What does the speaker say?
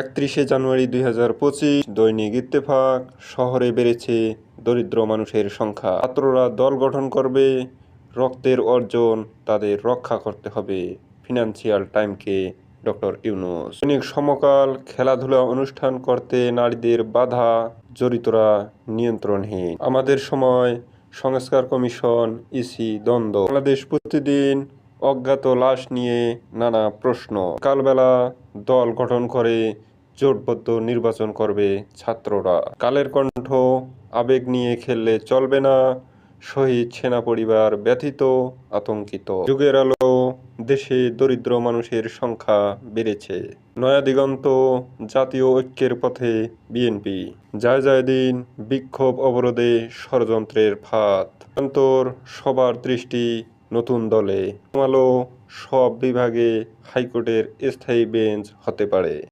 একত্রিশে জানুয়ারি দুই হাজার পঁচিশ দৈনিক ইত্তেফাক, শহরে বেড়েছে দরিদ্র মানুষের সংখ্যা। ছাত্ররা দল গঠন করবে, রক্তের অর্জন তাদের রক্ষা করতে হবে। ফিনান্সিয়াল টাইমকে ডক্টর ইউনুস। দৈনিক সমকাল, খেলাধুলা অনুষ্ঠান করতে নারীদের বাধা, জড়িতরা নিয়ন্ত্রণহীন। আমাদের সময় সংস্কার কমিশন, ইসি দ্বন্দ্ব। বাংলাদেশ প্রতিদিন অজ্ঞাত লাশ নিয়ে নানা প্রশ্ন। কালবেলা দল গঠন করে জোটবদ্ধ নির্বাচন করবে ছাত্ররা। কালের কণ্ঠ, আবেগ নিয়ে খেললে চলবে না। শহীদ সেনা পরিবার ব্যথিত, আতঙ্কিত। যুগের আলো, দেশে দরিদ্র মানুষের সংখ্যা বেড়েছে। নয়া দিগন্ত, জাতীয় ঐক্যের পথে বিএনপি। যায় যায় দিন বিক্ষোভ অবরোধে ষড়যন্ত্রের ফাঁদ। অন্তর সবার দৃষ্টি নতুন দলে। সব বিভাগে হাইকোর্টের স্থায়ী বেঞ্চ হতে পারে।